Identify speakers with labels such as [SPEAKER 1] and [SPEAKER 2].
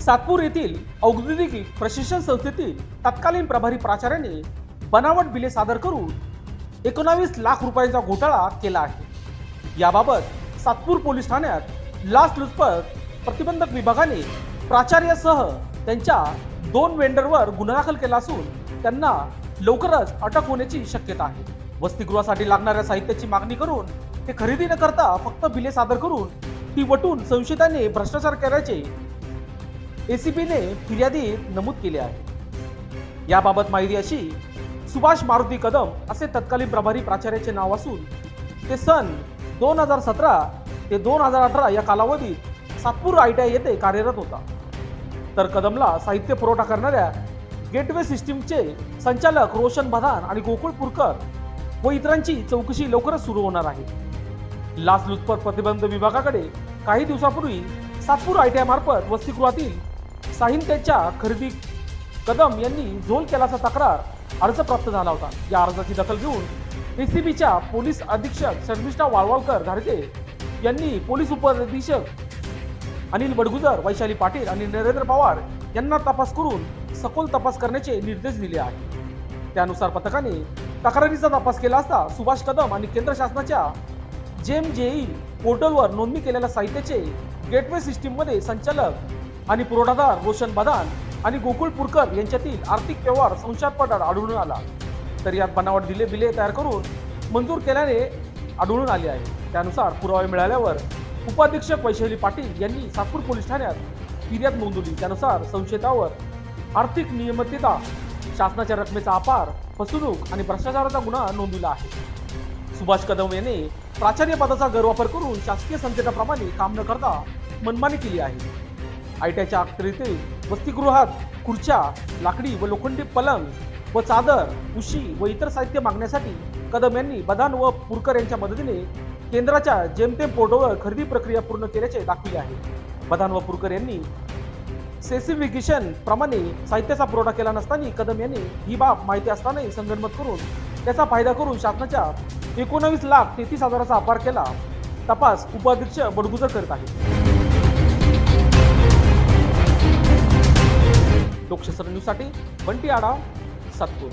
[SPEAKER 1] सातपूर येथील औद्योगिक प्रशिक्षण संस्थेतील तत्कालीन प्रभारी प्राचार्याने बनावट बिले सादर करून एकोणावीस लाख रुपयांचा घोटाळा केला आहे. याबाबत सातपूर पोलीस ठाण्यात लाचलुचपत प्रतिबंधक विभागाने प्राचार्यासह त्यांच्या दोन वेंडरवर गुन्हा दाखल केला असून त्यांना लवकरच अटक होण्याची शक्यता आहे. वसतिगृहासाठी लागणाऱ्या साहित्याची मागणी करून ते खरेदी न करता फक्त बिले सादर करून ती वटून संशयितांनी भ्रष्टाचार केल्याचे एसीबीने फिर्यादीत नमूद केले आहे. याबाबत माहिती अशी सुभाष मारुती कदम असे तत्कालीन प्रभारी प्राचार्याचे नाव असून ते सन दोन हजार सतरा ते दोन हजार अठरा या कालावधीत सातपूर आय टी आय येथे कार्यरत होता. तर कदमला साहित्य पुरवठा करणाऱ्या गेटवे सिस्टीमचे संचालक रोशन बधान आणि गोकुळ पुरकर व इतरांची चौकशी लवकरच सुरू होणार आहे. लाचलुचपत प्रतिबंध विभागाकडे काही दिवसापूर्वी सातपूर आय टी आय मार्फत वसतिगृहातील साहित्याच्या खरेदी कदम यांनी झोल केल्याचा तक्रार अर्ज प्राप्त झाला होता. या अर्जाची दखल घेऊन एसीबीच्या पोलीस अधीक्षक शर्मिष्ठा वाळवाळकर घारगे यांनी पोलीस उपअधीक्षक अनिल बडगुजर वैशाली पाटील आणि नरेंद्र पवार यांना तपास करून सखोल तपास करण्याचे निर्देश दिले आहेत. त्यानुसार पथकाने तक्रारीचा तपास केला असता सुभाष कदम आणि केंद्र शासनाच्या जेम जेई पोर्टलवर नोंदणी केलेल्या साहित्याचे गेटवे सिस्टीममध्ये संचालक आणि पुरवठादार रोशन बदान आणि गोकुळ पुरकर यांच्यातील आर्थिक व्यवहार संशयास्पद आढळून आला. तर यात बनावट दिले बिले तयार करून मंजूर केल्याने आढळून आले आहे. त्यानुसार पुरावे मिळाल्यावर उपाधीक्षक वैशाली पाटील यांनी सातपूर पोलीस ठाण्यात फिर्याद नोंदवली. त्यानुसार संशयितावर आर्थिक नियमितता शासनाच्या रकमेचा अपार फसवणूक आणि भ्रष्टाचाराचा गुन्हा नोंदवला आहे. सुभाष कदम यांनी प्राचार्य पदाचा गैरवापर करून शासकीय संकेताप्रमाणे काम न करता मनमानी केली आहे. आयट्याच्या अखत्यारीतील वसतिगृहात खुर्च्या लाकडी व लोखंडी पलंग व चादर उशी व इतर साहित्य मागण्यासाठी कदम यांनी बदान व पुरकर यांच्या मदतीने केंद्राच्या जेमतेम पोर्टलवर खरेदी प्रक्रिया पूर्ण केल्याचे दाखविले आहे. बदान व पुरकर यांनी सेसिफिकेशन प्रमाणे साहित्याचा पुरवठा केला नसताना कदम यांनी ही बाब माहिती असतानाही संगणमत करून त्याचा फायदा करून शासनाच्या एकोणावीस लाख तेहतीस हजाराचा अपार केला तपास उपाध्यक्ष बडगुजर करत आहेत. लोकशास्त्र न्यूजसाठी बंटी आडा सातपूर.